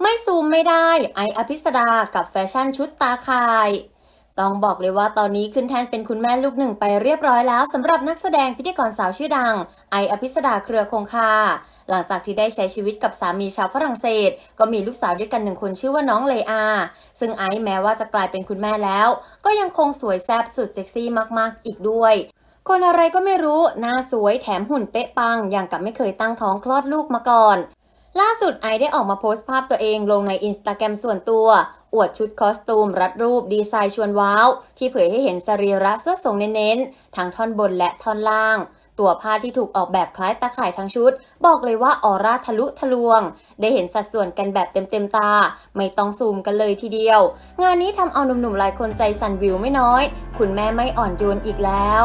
ไม่ซูมไม่ได้ไออภิสดากับแฟชั่นชุดตาข่าย ต้องบอกเลยว่าตอนนี้ขึ้นแทนเป็นคุณแม่ลูกหนึ่งไปเรียบร้อยแล้วสำหรับนักแสดงพิธีกรสาวชื่อดัง ไออภิสดาเครือคงคา หลังจากที่ได้ใช้ชีวิตกับสามีชาวฝรั่งเศส ก็มีลูกสาวด้วยกันหนึ่งคนชื่อว่าน้องเลอา ซึ่งไอแม้ว่าจะกลายเป็นคุณแม่แล้ว ก็ยังคงสวยแซ่บสุดเซ็กซี่มากๆ อีกด้วยคนอะไรก็ไม่รู้ หน้าสวยแถมหุ่นเป๊ะปัง อย่างกับไม่เคยตั้งท้องคลอดลูกมาก่อน ล่าสุดไอได้ออกมาโพสต์ภาพตัวเองลงในอินสตาแกรมส่วนตัว อวดชุดคอสตูม รัดรูปดีไซน์ชวนว้าว ที่เผยให้เห็นสรีระสวดทรงเน้นๆ ทั้งท่อนบนและท่อนล่าง ตัวผ้าที่ถูกออกแบบคล้ายตาข่ายทั้งชุด บอกเลยว่าออร่าทะลุทะลวง ได้เห็นสัดส่วนกันแบบเต็มๆตา ไม่ต้องซูมกันเลยทีเดียว งานนี้ทำเอาหนุ่มๆหลายคนใจสั่นวิวไม่น้อย คุณแม่ไม่อ่อนโยนอีกแล้ว